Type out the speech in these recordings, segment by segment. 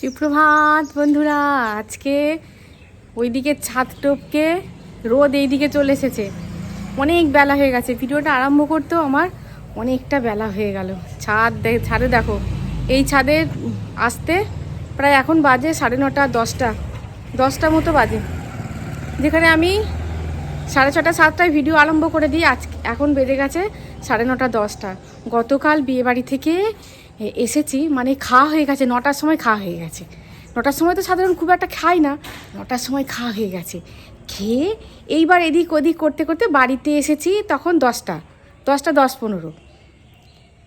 সুপ্রভাত, বন্ধুরা। আজকে ওইদিকে ছাদ টপকে রোদ এইদিকে চলে এসেছে। অনেক বেলা হয়ে গেছে। ভিডিওটা আরম্ভ করতেও আমার অনেকটা বেলা হয়ে গেল। ছাদ দে- ছাদে দেখো, এই ছাদে আসতে প্রায় এখন বাজে সাড়ে নটা, দশটা দশটা মতো বাজে। যেখানে আমি সাড়ে ছটা, সাতটায় ভিডিও আরম্ভ করে দিই। আজ এখন বেজে গেছে সাড়ে নটা, দশটা। গতকাল বিয়েবাড়ি থেকে এসেছি মানে খাওয়া হয়ে গেছে, নটার সময় খাওয়া হয়ে গেছে। নটার সময় তো সাধারণ খুব একটা খাই না, নটার সময় খাওয়া হয়ে গেছে। খেয়ে এইবার এদিক ওদিক করতে করতে বাড়িতে এসেছি তখন দশটা দশটা দশ পনেরো।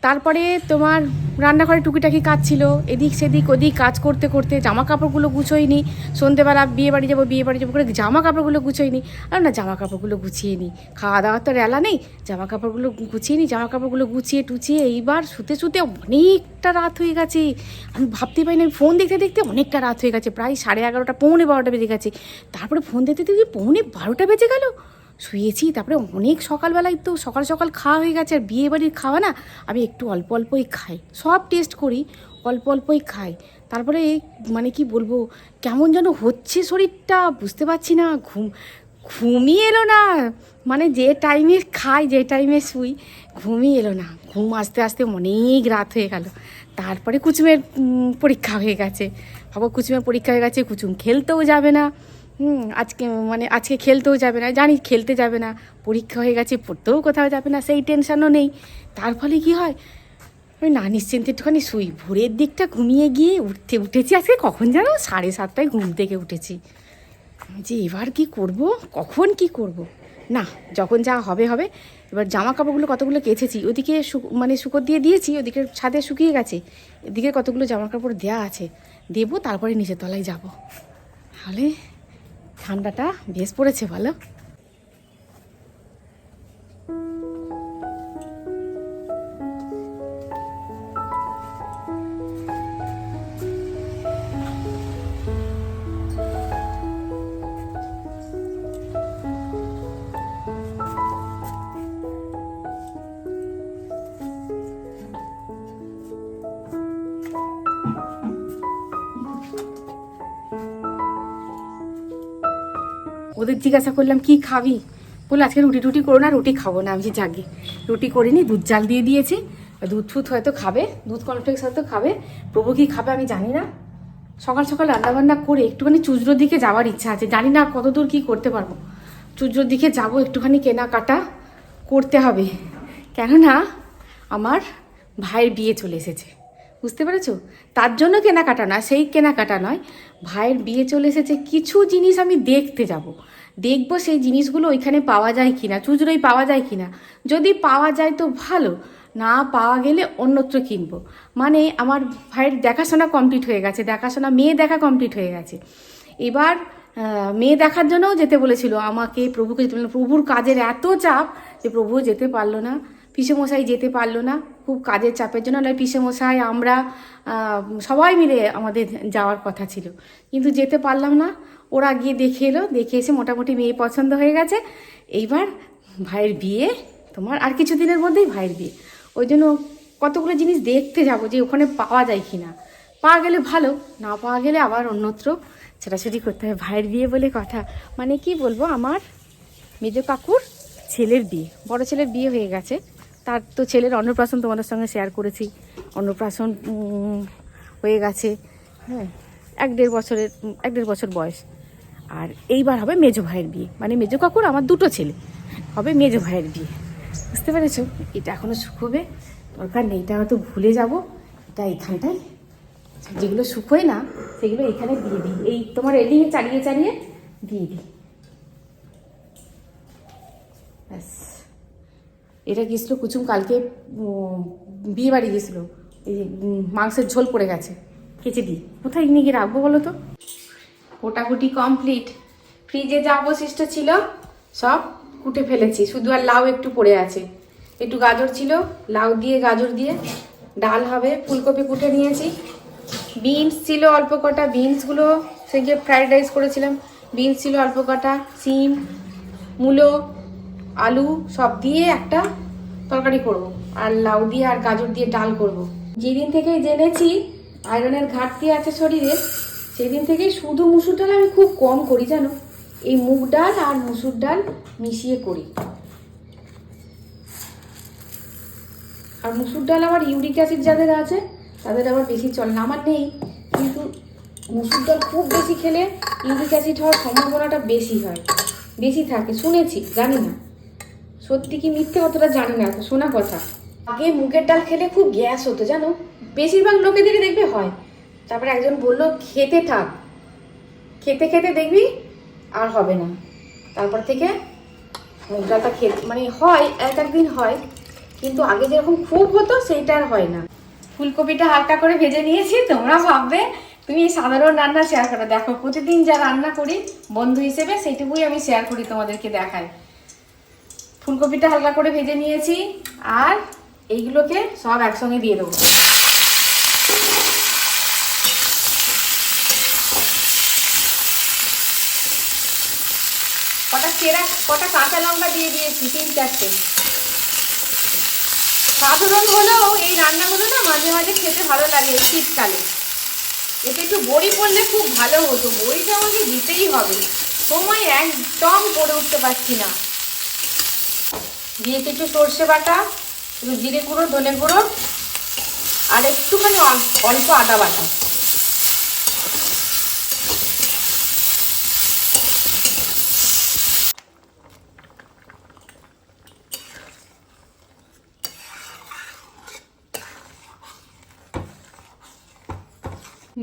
তারপরে তোমার রান্নাঘরে টুকিটাকি কাজ ছিল, এদিক সেদিক ওদিক কাজ করতে করতে জামা কাপড়গুলো গুছোইনি, সন্ধেবেলা বিয়ে বাড়ি যাব বিয়ে বাড়ি যাব করে জামা কাপড়গুলো গুছোইনি। আর না জামা কাপড়গুলো গুছিয়ে নিই খাওয়া দাওয়ার তো রেলা নেই জামা কাপড়গুলো গুছিয়ে নিই জামা কাপড়গুলো গুছিয়ে টুচিয়ে এইবার শুতে শুতে অনেকটা রাত হয়ে গেছে। আমি ভাবতে পারি না ফোন দেখতে দেখতে অনেকটা রাত হয়ে গেছে, প্রায় সাড়ে এগারোটা, পৌনে বারোটা বেজে গেছে। তারপরে ফোন দেখতে দেখতে পৌনে বারোটা বেজে গেল? শুয়েছি, তারপরে অনেক সকালবেলায় তো সকাল সকাল খাওয়া হয়ে গেছে, আর বিয়ে বাড়ির খাওয়া না, আমি একটু অল্প অল্পই খাই। সব টেস্ট করি, অল্প অল্পই খাই। তারপরে মানে কি বলব, কেমন যেন হচ্ছে শরীরটা, বুঝতে পারছি না, ঘুম, ঘুমই এলো না। মানে যে টাইমে খাই, যে টাইমে শুই, ঘুমই এলো না। ঘুম আসতে আসতে অনেক রাত হয়ে গেল। তারপরে কুচুমের পরীক্ষা হয়ে গেছে। ভাবো কুচুমের পরীক্ষা হয়ে গেছে, কুচুম খেলতেও যাবে না। হুম, আজকে মানে আজকে খেলতেও যাবে না। জানি খেলতে যাবে না। পরীক্ষা হয়ে গেছে, পড়তেও কোথাও যাবে না, সেই টেনশনও নেই। তার ফলে কি হয়? আমি না নিশ্চিন্তে একটুখানি শুই। ভোরের দিকটা ঘুমিয়ে গিয়ে উঠতে, উঠেছি আজকে কখন জানো সাড়ে সাতটায় ঘুম থেকে উঠেছি। যে এবার কি করব? কখন কি করব? না, যখন যা হবে হবে। এবার জামা কাপড়গুলো কতগুলো কেচেছি? ওদিকে মানে শুকো দিয়ে দিয়েছি, ওদিকে ছাদে শুকিয়ে গেছে। এদিকে কতগুলো জামা কাপড় দেওয়া আছে, দেবো, তারপরে নিচের তলায় যাব। তাহলে ঠান্ডাটা বেশ পড়েছে ভালো? জিজ্ঞাসা করলাম, কি খাবি? বলে আজকে রুটি টুটি করো না, রুটি খাব না। আমি জাগে, রুটি করিনি, দুধ জাল দিয়ে দিয়েছি। দুধ ফুধ হয়তো খাবে, দুধ কনফ্লেক্স হয়তো খাবে, প্রভু কি খাবে আমি জানি না। সকাল সকাল রান্নাবান্না করে একটুখানি চুজরোর দিকে যাওয়ার ইচ্ছা আছে, জানি না কতদূর কি করতে পারব। চুজরোর দিকে যাব একটুখানি কেনাকাটা করতে হবে, কেননা আমার ভাইয়ের বিয়ে চলে এসেছে, বুঝতে পেরেছ? তার জন্য কেনাকাটা নয়, সেই কেনাকাটা নয়, ভাইয়ের বিয়ে চলে এসেছে, কিছু জিনিস আমি দেখতে যাব। দেখব সেই জিনিসগুলো ওইখানে পাওয়া যায় কি না চুজরোই পাওয়া যায় কিনা। যদি পাওয়া যায় তো ভালো, না পাওয়া গেলে অন্যত্র কিনবো। মানে আমার ভাইয়ের দেখাশোনা কমপ্লিট হয়ে গেছে, দেখাশোনা, মেয়ে দেখা কমপ্লিট হয়ে গেছে। এবার মেয়ে দেখার জন্যও যেতে বলেছিল আমাকে, প্রভুকে যেতে বলল প্রভুর কাজের এত চাপ যে প্রভু যেতে পারল না, পিসেমশাই যেতে পারল না, খুব কাজের চাপের জন্য নয়, পিসেমশাই, আমরা সবাই মিলে আমাদের যাওয়ার কথা ছিল। কিন্তু যেতে পারলাম না ওরা গিয়ে দেখে এলো, দেখে এসে মোটামুটি মেয়ে পছন্দ হয়ে গেছে। এইবার ভাইয়ের বিয়ে, তোমার আর কিছু দিনের মধ্যেই ভাইয়ের বিয়ে। ওই জন্য কতগুলো জিনিস দেখতে যাব যে ওখানে পাওয়া যায় কি না পাওয়া গেলে ভালো, না পাওয়া গেলে আবার অন্যত্র ছোটাছুটি করতে হবে ভাইয়ের বিয়ে বলে কথা। মানে কি বলব, আমার মেজ কাকুর ছেলের বিয়ে, বড় ছেলের বিয়ে হয়ে গেছে। তার তো ছেলের অন্নপ্রাশন তোমাদের সঙ্গে শেয়ার করেছি। অন্নপ্রাশন হয়ে গেছে হ্যাঁ এক দেড় বছরের, এক দেড় বছর বয়স। আর এইবার হবে মেজো ভাইয়ের বিয়ে। মানে মেজো কাকুর, আমার দুটো ছেলে। হবে মেজো ভাইয়ের বিয়ে। বুঝতে পেরেছ? এটা এখনও শুকোবে। দরকার নেই, এটা হয়তো ভুলে যাব। এটা এইখানটায় যেগুলো শুকোয় না, সেগুলো এখানে দিয়ে দিই। এই তোমার এলিংয়ে চালিয়ে চালিয়ে দিয়ে দিই। ব্যাস। এটা গেছিল কুচুম, কালকে বিয়ে বাড়ি গেছিল। এই মাংসের ঝোল পড়ে গেছে। কেচে দিই। কোথায় নিয়ে গিয়ে রাখব বলো তো? কোটাকুটি কমপ্লিট ফ্রিজে যা অবশিষ্ট ছিল, সব কুটে ফেলেছি। শুধু আর লাউ একটু পড়ে আছে। একটু গাজর ছিল, লাউ দিয়ে গাজর দিয়ে ডাল হবে, ফুলকপি কুটে নিয়েছি। বিনস ছিল অল্প কটা বিনসগুলো সে গিয়ে ফ্রাইড রাইস করেছিলাম। বিনস ছিল অল্প কটা, সিম, মূলো, আলু সব দিয়ে একটা তরকারি করব। আর লাউ দিয়ে আর গাজর দিয়ে ডাল করব। যেদিন থেকে জেনেছি আয়রনের ঘাটতি আছে শরীরে সেদিন থেকে শুধু মুসুর ডাল আমি খুব কম করি, জানো? এই মুগ ডাল আর মুসুর ডাল মিশিয়ে করি। আর মুসুর ডাল আবার ইউরিক অ্যাসিড যাদের আছে, তাদের আবার বেশি চলে না। আমার নেই, কিন্তু মুসুর ডাল খুব বেশি খেলে ইউরিক অ্যাসিড হওয়ার সম্ভাবনাটা বেশি হয়। বেশি থাকে, শুনেছি, জানি না। সত্যি কি মিথ্যে অতটা জানি না, শোনা কথা। আগে মুগের ডাল খেলে খুব গ্যাস হতো, জানো? বেশিরভাগ লোকেদেরই দেখবে হয়। তারপরে একজন বলল, খেতে থাক। খেতে খেতে দেখবি আর হবে না। তারপর থেকে মুগ ডালটা খেতে মানে হয়, এক একদিন হয়, কিন্তু আগে যেরকম খুব হতো সেইটা আর হয় না। ফুলকপিটা হালকা করে ভেজে নিয়েছি, তোমরা ভাববে তুমি এই সাধারণ রান্না শেয়ার করো। দেখো, প্রতিদিন যা রান্না করি, বন্ধু হিসেবে সেইটুকুই আমি শেয়ার করি তোমাদেরকে দেখাই। ফুলকপিটা হালকা করে ভেজে নিয়েছি, আর এইগুলোকে সব একসঙ্গে দিয়ে দেবো কটা চেরা কটা কাঁচা লঙ্কা দিয়ে দিয়েছি, তিন চারটে। সাধারণ হলেও এই রান্নাগুলো না মাঝে মাঝে খেতে ভালো লাগে শীতকালে। এতে একটু বড়ি পড়লে খুব ভালো হতো, বড়িটা আমাকে দিতেই হবে। সময় একদম করে উঠতে পারছি না। দিয়েছি একটু সর্ষে বাটা, একটু জিরে গুঁড়ো, ধনে গুঁড়ো, আর একটুখানি অল্প আদা বাটা।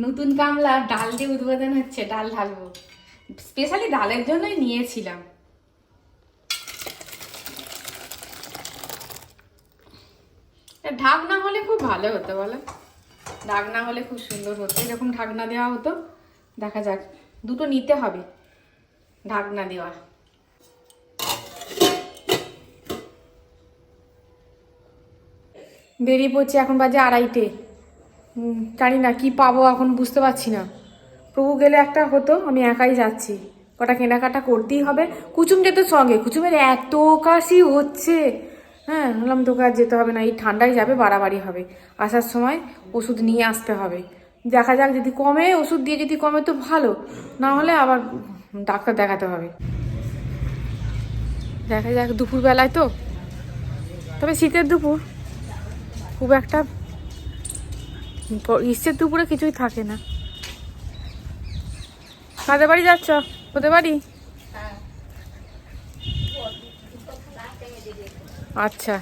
নতুন কামলা, ডাল দিয়ে উদ্বোধন হচ্ছে, ডাল ঢালবো। স্পেশালি ডালের জন্যই নিয়েছিলাম। ঢাকনা হলে খুব ভালো হতো, বলো। ঢাকনা হলে খুব সুন্দর হতো। এরকম ঢাকনা দেওয়া হতো। দেখা যাক, দুটো নিতে হবে, ঢাকনা দেওয়া। বেরিয়ে পড়ছি এখন বাজে আড়াইটে। জানি না, কি পাবো এখন বুঝতে পারছি না। প্রভু গেলে একটা হতো, আমি একাই যাচ্ছি। কটা কেনাকাটা করতেই হবে। কুচুম যেত সঙ্গে, কুচুমের এত কাশি হচ্ছে। হ্যাঁ বললাম তোকে আর যেতে হবে না, এই ঠান্ডায় যাবে, বাড়াবাড়ি হবে। আসার সময় ওষুধ নিয়ে আসতে হবে। দেখা যাক যদি কমে, ওষুধ দিয়ে যদি কমে তো ভালো। না হলে আবার ডাক্তার দেখাতে হবে। দেখা যাক দুপুরবেলায় তো। তবে শীতের দুপুর, খুব একটা গ্রীষ্মের দুপুরে কিছুই থাকে না। কাদের বাড়ি যাচ্ছ? ওদের বাড়ি? আচ্ছা।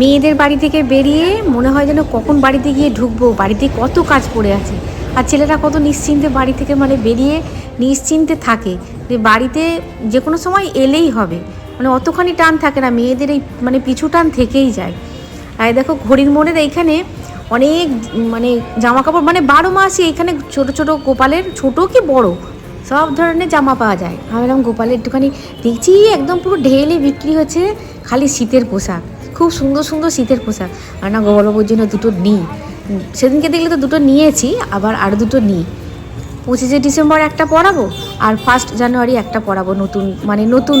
মেয়েদের বাড়ি থেকে বেরিয়ে মনে হয় যেন কখন বাড়িতে গিয়ে ঢুকবো, বাড়িতে কত কাজ পড়ে আছে। আর ছেলেরা কত নিশ্চিন্তে বাড়ি থেকে মানে বেরিয়ে নিশ্চিন্তে থাকে যে বাড়িতে যে কোনো সময় এলেই হবে। মানে অতখানি টান থাকে না, মেয়েদের এই মানে পিছু টান থেকেই যায়। আর দেখো ঘড়ির মোড়ের এইখানে অনেক মানে জামা কাপড় মানে বারো মাসই এখানে ছোট ছোট গোপালের, ছোট কি বড়, সব ধরনের জামা পাওয়া যায়। আমি এরকম গোপালের একটুখানি দেখছি, একদম পুরো ঢেলে বিক্রি হচ্ছে, খালি শীতের পোশাক। খুব সুন্দর সুন্দর শীতের পোশাক। আর না গৌরবর জন্য দুটো নিই। সেদিনকে দেখলে তো দুটো নিয়েছি, আবার আরও দুটো নিই। পঁচিশে ডিসেম্বর একটা পরাবো, আর ফার্স্ট জানুয়ারি একটা পরাবো নতুন মানে নতুন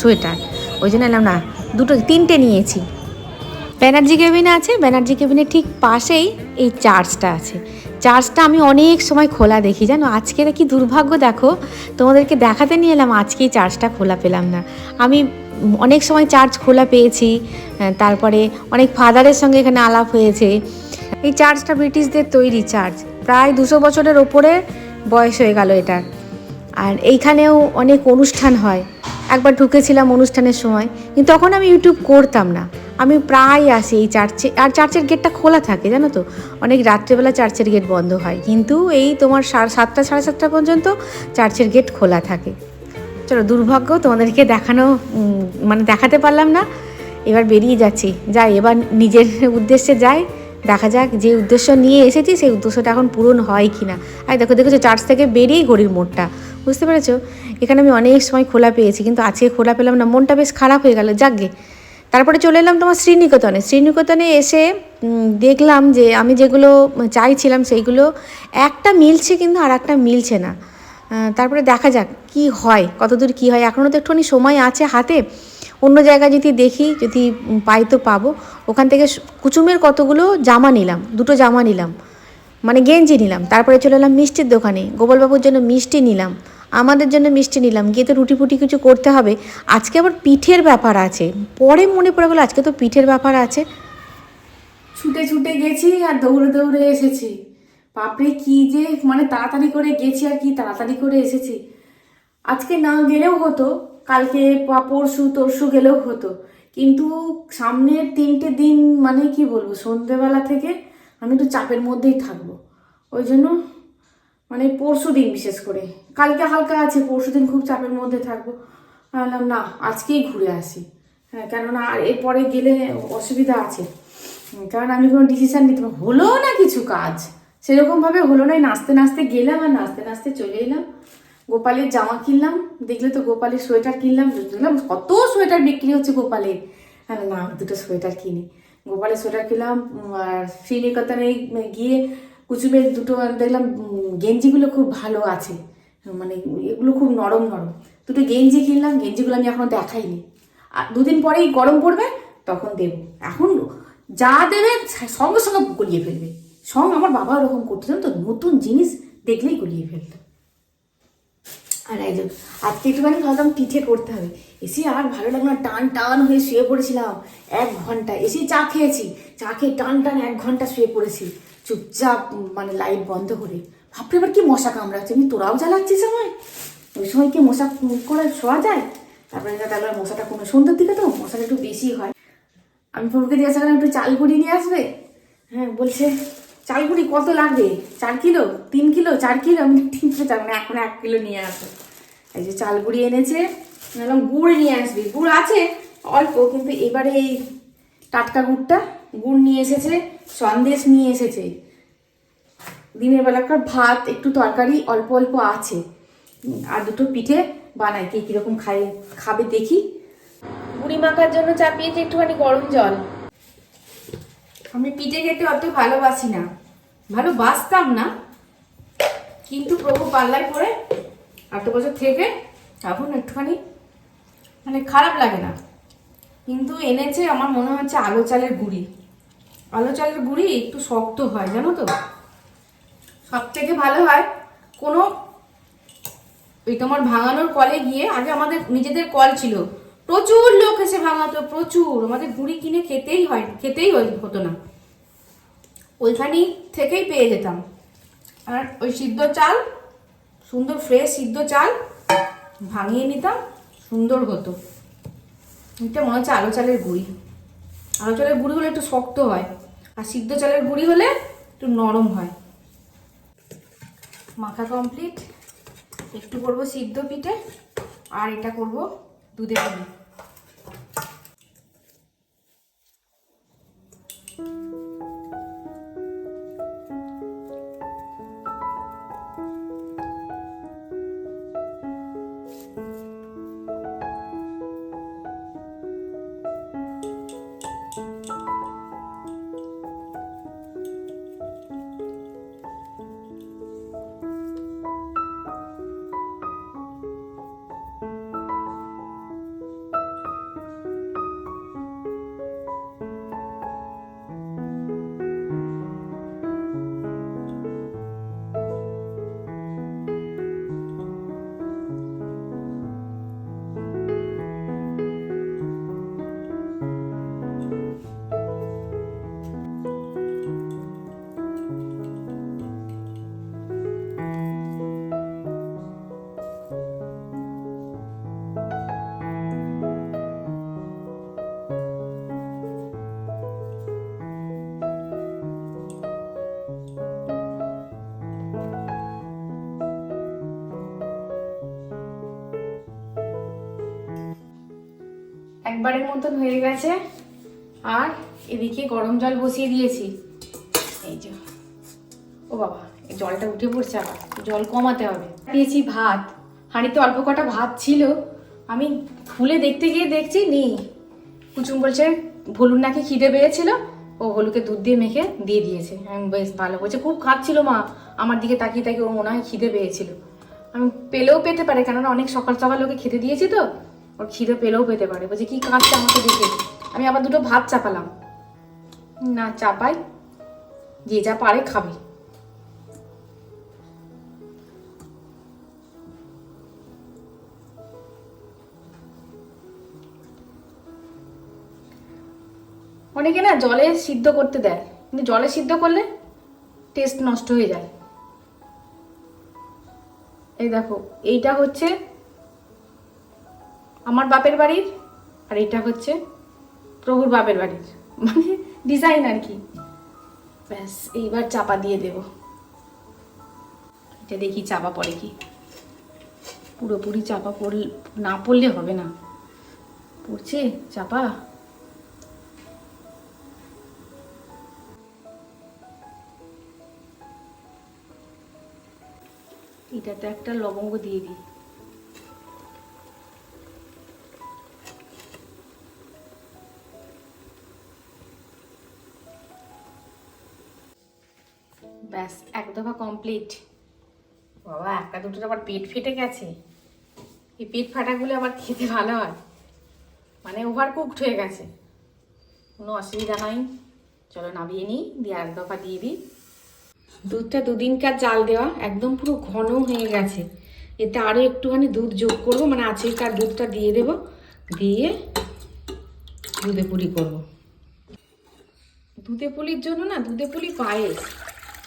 সোয়েটার। ওই জন্য এলাম না, দুটো, তিনটে নিয়েছি। ব্যানার্জি কেবিনে আছে, ব্যানার্জি কেবিনের ঠিক পাশেই এই চার্চটা আছে। চার্চটা আমি অনেক সময় খোলা দেখি, জানো? আজকে কি দুর্ভাগ্য দেখো? তোমাদেরকে দেখাতে নিয়ে এলাম আজকেই চার্চটা খোলা পেলাম না। আমি অনেক সময় চার্চ খোলা পেয়েছি তারপরে অনেক ফাদারের সঙ্গে এখানে আলাপ হয়েছে। এই চার্চটা ব্রিটিশদের তৈরি চার্চ। প্রায় দুশো বছরের ওপরে বয়স হয়ে গেল এটার আর এইখানেও অনেক অনুষ্ঠান হয়। একবার ঢুকেছিলাম অনুষ্ঠানের সময়, কিন্তু তখন আমি ইউটিউব করতাম না। আমি প্রায় আসি এই চার্চে, আর চার্চের গেটটা খোলা থাকে, জানো তো? অনেক রাত্রেবেলা চার্চের গেট বন্ধ হয়। কিন্তু এই তোমার সাতটা, সাড়ে সাতটা পর্যন্ত চার্চের গেট খোলা থাকে। চলো, দুর্ভাগ্য তোমাদেরকে দেখানো মানে দেখাতে পারলাম না। এবার বেরিয়ে যাচ্ছি। যাই, এবার নিজের উদ্দেশ্যে যাই। দেখা যাক যে উদ্দেশ্য নিয়ে এসেছি, সেই উদ্দেশ্যটা এখন পূরণ হয় কি না আর দেখো, দেখেছ, চার্চ থেকে বেরিয়েই ঘড়ির মোড়টা। বুঝতে পেরেছ? এখানে আমি অনেক সময় খোলা পেয়েছি, কিন্তু আজকে খোলা পেলাম না। মনটা বেশ খারাপ হয়ে গেল যাকগে তারপরে চলে এলাম তোমার শ্রীনিকেতনে। শ্রীনিকেতনে এসে দেখলাম যে আমি যেগুলো চাইছিলাম, সেইগুলো একটা মিলছে কিন্তু আর একটা মিলছে না। তারপরে দেখা যাক কি হয়, কতদূর কি হয়। এখনও তো একটুখানি সময় আছে হাতে। অন্য জায়গায় যদি দেখি, যদি পাই তো পাবো। ওখান থেকে কুচুমের কতগুলো জামা নিলাম, দুটো জামা নিলাম মানে গেঞ্জি নিলাম। তারপরে চলে এলাম মিষ্টির দোকানে। গোপালবাবুর জন্য মিষ্টি নিলাম, আমাদের জন্য মিষ্টি নিলাম। গিয়ে তো রুটি ফুটি কিছু করতে হবে। আজকে আবার পিঠের ব্যাপার আছে। পরে মনে পড়ে গেলো আজকে তো পিঠের ব্যাপার আছে। ছুটে ছুটে গেছি আর দৌড়ে দৌড়ে এসেছি। বাপরে, কি যে মানে তাড়াতাড়ি করে গেছি আর কি, তাড়াতাড়ি করে এসেছি। আজকে না গেলেও হতো, কালকে বা পরশু, তরশু গেলেও হতো। কিন্তু সামনের তিনটে দিন মানে কি বলব, সন্ধেবেলা থেকে আমি একটু চাপের মধ্যেই থাকব। ওই জন্য মানে পরশু দিন বিশেষ করে। কালকে হালকা আছে, পরশু দিন খুব চাপের মধ্যে থাকব। বললাম না, আজকেই ঘুরে আসি। হ্যাঁ কেননা আর এরপরে গেলে অসুবিধা আছে। কারণ আমি কোনো ডিসিশান নিতে হলো না কিছু কাজ? সেরকমভাবে হলো না নাচতে নাচতে গেলাম আর নাচতে নাচতে চলে এলাম। গোপালের জামা কিনলাম, দেখলে তো গোপালের সোয়েটার কিনলাম, দেখলাম কত সোয়েটার বিক্রি হচ্ছে গোপালের। হ্যাঁ না দুটো সোয়েটার কিনি। গোপালের সোয়েটার কিনলাম আর শ্রীনিকেতনে গিয়ে কুচুবের দুটো দেখলাম গেঞ্জিগুলো খুব ভালো আছে। মানে এগুলো খুব নরম নরম। দুটো গেঞ্জি কিনলাম, গেঞ্জিগুলো আমি এখনও দেখাইনি। আর দুদিন পরেই গরম পড়বে, তখন দেব। এখন যা দেবে, সঙ্গে সঙ্গে গলিয়ে ফেলবে। সঙ্গে আমার বাবা ওরকম করতো, জানো তো? নতুন জিনিস দেখলেই গুলিয়ে ফেলতো। আর একজন, আজকে একটুখানি ভাবলাম পিঠে করতে হবে। এসে আর ভালো লাগল না, টান টান হয়ে শুয়ে পড়েছিলাম এক ঘণ্টা। এসে চা খেয়েছি, চা খেয়ে টান টান এক ঘণ্টা শুয়ে পড়েছি, চুপচাপ মানে লাইট বন্ধ করে। ভাবলে এবার কি মশা কামড়াচ্ছে, আমি তোরাও জ্বালাচ্ছিস আমায়? ওই সময় কি মশা করে শোয়া যায়? তারপরে তাহলে মশাটা কোনো সন্ধ্যের দিকে তো, মশাটা একটু বেশি হয়। আমি প্রভুকে জিজ্ঞাসা করলাম, একটু চাল গুঁড়ি নিয়ে আসবে? হ্যাঁ বলছে চাল গুঁড়ি কত লাগবে? চার কিলো? তিন কিলো? চার কিলো? আমি কিলো চার মানে এখন এক কিলো নিয়ে আসো। এই যে চাল গুঁড়ি এনেছে বললাম গুড় নিয়ে আসবি। গুড় আছে, অল্প, কিন্তু এবারে এই টাটকা গুড়টা গুড় নিয়ে এসেছে, সন্দেশ নিয়ে এসেছে। দিনের বেলাকার ভাত, একটু তরকারি, অল্প অল্প আছে। আর দুটো পিঠে বানাই, কে কীরকম খাই খাবে দেখি। বুড়ি মাখার জন্য চাপিয়েছি একটুখানি গরম জল। আমি পিঠে খেতে অত ভালোবাসি না। ভালোবাসতাম না, কিন্তু প্রভু পাল্লায় পরে এত বছর থেকে এখন একটুখানি মানে খারাপ লাগে না। কিন্তু এনেছে আমার মনে হচ্ছে আলো চালের গুঁড়ি। আলো চালের গুঁড়ি একটু শক্ত হয়, জানো তো? সব থেকে ভালো হয় কোনো ওই তোমার ভাঙানোর কলে গিয়ে, আগে আমাদের নিজেদের কল ছিল। প্রচুর লোক এসে ভাঙাতো প্রচুর। আমাদের গুঁড়ি কিনে খেতেই হয়, খেতেই হতো না। ওইখানেই থেকেই পেয়ে যেতাম। আর ওই সিদ্ধ চাল, সুন্দর ফ্রেশ সিদ্ধ চাল ভাঙিয়ে নিতাম, সুন্দর হতো। এটা মনে হচ্ছে আলো চালের গুঁড়ি। আলো চালের গুঁড়ি হলে একটু শক্ত হয়, আর সিদ্ধ চালের গুঁড়ি হলে একটু নরম হয়। মাখা কমপ্লিট একটু করব সিদ্ধ পিঠে, আর এটা করব দুধে পুলি একবারের মতন হয়ে গেছে। আর এদিকে গরম জল বসিয়ে দিয়েছি। এই যে। ও বাবা জলটা উঠে পড়ছে আবার। জল কমাতে হবে। দিয়েছি ভাত। হাঁড়িতে অল্প কটা ভাত ছিল। আমি খুলে দেখতে গিয়ে দেখছি নেই। কুচুম বলছে, ভলুর নাকি খিদে পেয়েছিল? ও ভলুকে দুধ দিয়ে মেখে দিয়ে দিয়েছে। আমি বেশ ভালো বলছে, খুব খাচ্ছিল মা। আমার দিকে তাকিয়ে তাকিয়ে ওর মনে হয় খিদে পেয়েছিল। আমি পেলেও পেতে পারে, কেননা অনেক সকাল সকাল ওকে খেতে দিয়েছি তো। ওর খিদে পেলেও পেতে পারে। বলছে, কি কাঁদছে আমাকে দেখে? আমি আবার দুটো ভাত চাপালাম। না, চাপাই। যে যা পারে খাবে। অনেকে না জলে সিদ্ধ করতে দেয়, কিন্তু জলে সিদ্ধ করলে টেস্ট নষ্ট হয়ে যায়। এই দেখো, এইটা হচ্ছে আমার বাপের বাড়ির, আর এটা হচ্ছে প্রভুর বাপের বাড়ির। মানে ডিজাইন আর কি। ব্যাস, এইবার চাপা দিয়ে দেব। এটা দেখি চাপা পড়ে কি। পুরোপুরি চাপা পড়লে না পড়লে হবে না। পড়ছে চাপা? এটাতে একটা লবঙ্গ দিয়ে দিই। কমপ্লিট বাবা একটা দুটো আবার পেট ফেটে গেছে। এই পেট ফাটাগুলো আবার খেতে ভালো হয়। মানে ওভার কুকড হয়ে গেছে। কোনো অসুবিধা নাই চলো নামিয়ে নিই, দিয়ে এক দফা দিয়ে দিই। দুধটা দুদিনকার জাল দেওয়া? একদম পুরো ঘন হয়ে গেছে। এতে আরও একটুখানি দুধ যোগ করব মানে আজকেকার দুধটা দিয়ে দেব। দিয়ে দুধে পুলি করব। দুধে পুলির জন্য না দুধে পুলি পায়েস।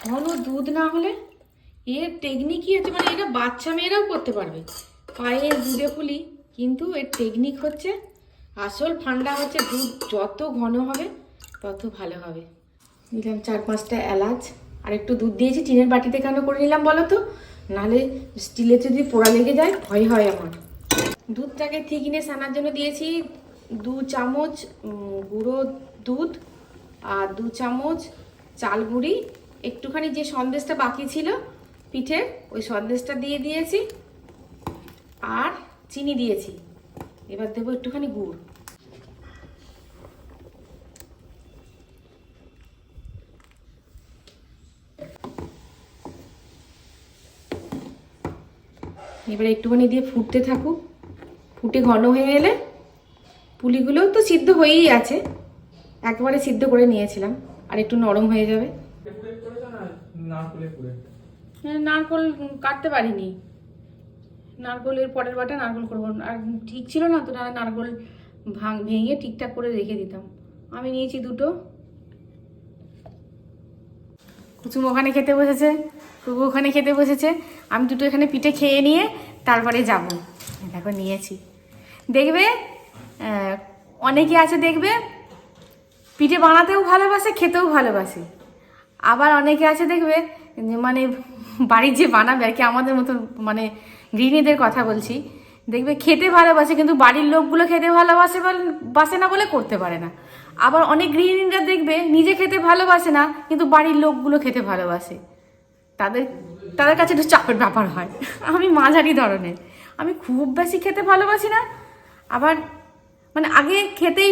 ঘন দুধ না হলে এর টেকনিকই আছে মানে এটা বাচ্চা মেয়েরাও করতে পারবে। পায়ে দুধে ফুলি কিন্তু এর টেকনিক হচ্ছে আসল ফান্ডা হচ্ছে দুধ যত ঘন হবে তত ভালো হবে। দিলাম চার পাঁচটা এলাচ, আর একটু দুধ দিয়েছি, টিনের বাটিতে কেন করে নিলাম বলো তো? নাহলে স্টিলে যদি পোড়া লেগে যায়, ভয় হয় আমার। দুধটাকে থিকনেস আনার জন্য দিয়েছি দু চামচ গুঁড়ো দুধ আর দু চামচ চাল গুঁড়ি একটুখানি যে সন্দেশটা বাকি ছিল পিঠের ওই সন্দেশটা দিয়ে দিয়েছি আর চিনি দিয়েছি। এবার দেবো একটুখানি গুড়। এবারে একটুখানি দিয়ে ফুটতে থাকুক। ফুটে ঘন হয়ে এলে পুলিগুলোও তো সিদ্ধ হয়েই আছে। একবারে সিদ্ধ করে নিয়েছিলাম, আর একটু নরম হয়ে যাবে। নারকলে পুরে হ্যাঁ, নারকল কাটতে পারিনি। নারকলের পরের বাটা নারকল করব। আর ঠিক ছিল না তো না নারকল ভাঙ ভেঙে ঠিকঠাক করে রেখে দিতাম। আমি নিয়েছি দুটো। কুচুম ওখানে খেতে বসেছে কুকু ওখানে খেতে বসেছে। আমি দুটো এখানে পিঠে খেয়ে নিয়ে তারপরে যাব। দেখো নিয়েছি। দেখবে অনেকে আছে দেখবে পিঠে বানাতেও ভালোবাসে খেতেও ভালোবাসে। আবার অনেকে আছে দেখবে মানে বাড়ির যে বানাবে আর কি, আমাদের মতো মানে গৃহিণীদের কথা বলছি, দেখবে খেতে ভালোবাসে, কিন্তু বাড়ির লোকগুলো খেতে ভালোবাসে বাসে না বলে করতে পারে না। আবার অনেক গৃহিণীরা দেখবে নিজে খেতে ভালোবাসে না, কিন্তু বাড়ির লোকগুলো খেতে ভালোবাসে। তাদের তাদের কাছে একটু চাপের ব্যাপার হয়। আমি মাঝারি ধরনের। আমি খুব বেশি খেতে ভালোবাসি না। আবার মানে আগে খেতেই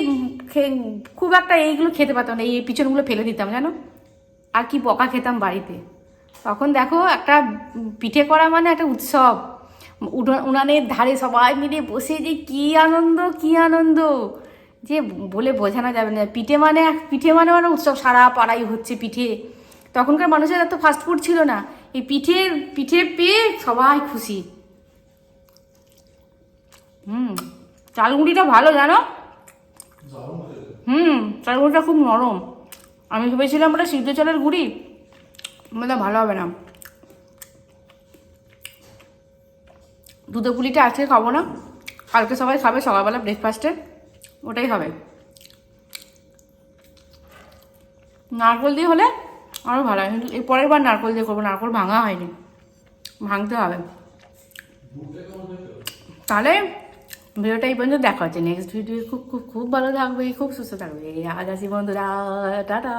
খুব একটা এইগুলো খেতে পারতাম না, এই পিছনগুলো ফেলে দিতাম, জানো? আর কি বকা খেতাম বাড়িতে। তখন দেখো একটা পিঠে করা মানে একটা উৎসব। উনানের ধারে সবাই মিলে বসে যে কি আনন্দ কি আনন্দ। যে বলে বোঝানো যাবে না। পিঠে মানে পিঠে মানে মানে উৎসব সারা পাড়াই হচ্ছে পিঠে। তখনকার মানুষের এত ফাস্ট ফুড ছিল না। এই পিঠে পিঠে পেয়ে সবাই খুশি। হুম চালগুড়িটা ভালো জানো? হুম চালগুড়িটা খুব নরম। আমি ভেবেছিলাম ওটা সিদ্ধ চালের গুড়ি। মানে ভালো হবে না। দুধে পুলিটা আজকে খাব না। কালকে সবাই খাবে, সকালবেলা ব্রেকফাস্টে ওটাই হবে। নারকল দিয়ে হলে আরও ভালো হয়। কিন্তু এর পরের বার নারকল দিয়ে করব। নারকল ভাঙা হয়নি। ভাঙতে হবে। তাহলে ভিডিওটা এই পর্যন্ত দেখা হচ্ছে। নেক্সট ভিডিও খুব খুব খুব ভালো থাকবে, খুব সুস্থ থাকবে। আজ আসি বন্ধুরা। টাটা।